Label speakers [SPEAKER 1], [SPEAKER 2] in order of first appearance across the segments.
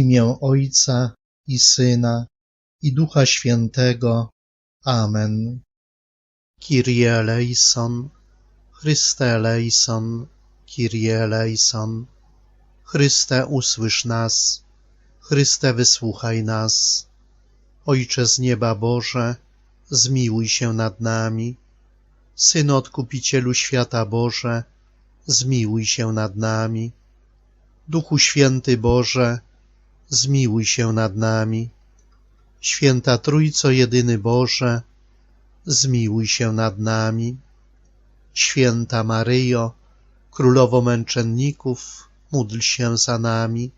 [SPEAKER 1] imię Ojca i Syna i Ducha Świętego. Amen. Kyrie eleison, Chryste eleison, Kyrie eleison. Chryste usłysz nas, Chryste wysłuchaj nas. Ojcze z nieba Boże, zmiłuj się nad nami. Synu Odkupicielu świata Boże, zmiłuj się nad nami. Duchu Święty Boże, zmiłuj się nad nami. Święta Trójco Jedyny Boże, zmiłuj się nad nami. Święta Maryjo, Królowo Męczenników, módl się za nami.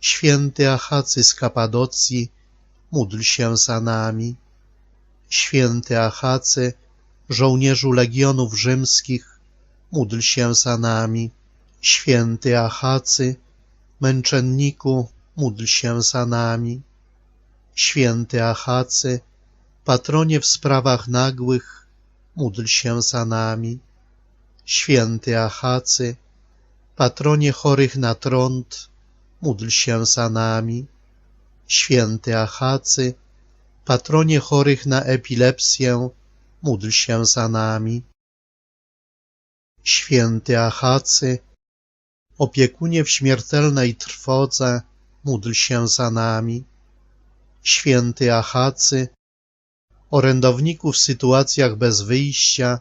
[SPEAKER 1] Święty Achacy z Kapadocji, módl się za nami. Święty Achacy, żołnierzu legionów rzymskich, módl się za nami. Święty Achacy, męczenniku, módl się za nami. Święty Achacy, patronie w sprawach nagłych, módl się za nami. Święty Achacy, patronie chorych na trąd, módl się za nami. Święty Achacy, patronie chorych na epilepsję, módl się za nami. Święty Achacy, opiekunie w śmiertelnej trwodze, módl się za nami. Święty Achacy, orędowniku w sytuacjach bez wyjścia,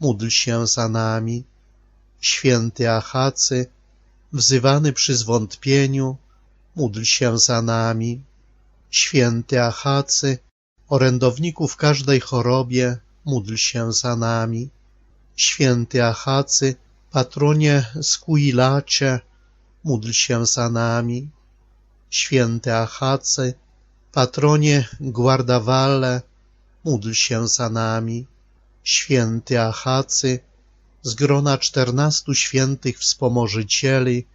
[SPEAKER 1] módl się za nami. Święty Achacy, wzywany przy zwątpieniu, módl się za nami. Święty Achacy, orędowniku w każdej chorobie, módl się za nami. Święty Achacy, patronie Skuilacie, módl się za nami. Święty Achacy, patronie Guardavalle, módl się za nami. Święty Achacy, z grona czternastu świętych wspomożycieli,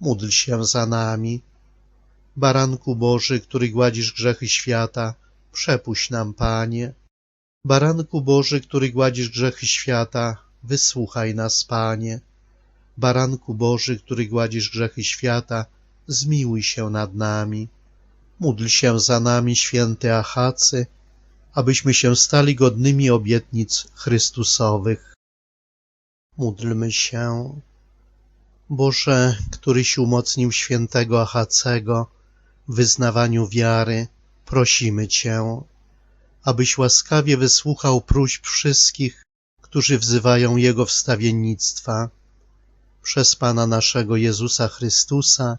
[SPEAKER 1] módl się za nami. Baranku Boży, który gładzisz grzechy świata, przepuść nam, Panie. Baranku Boży, który gładzisz grzechy świata, wysłuchaj nas, Panie. Baranku Boży, który gładzisz grzechy świata, zmiłuj się nad nami. Módl się za nami, święty Achacy, abyśmy się stali godnymi obietnic Chrystusowych. Módlmy się. Boże, któryś umocnił świętego Achacego w wyznawaniu wiary, prosimy Cię, abyś łaskawie wysłuchał próśb wszystkich, którzy wzywają Jego wstawiennictwa. Przez Pana naszego Jezusa Chrystusa,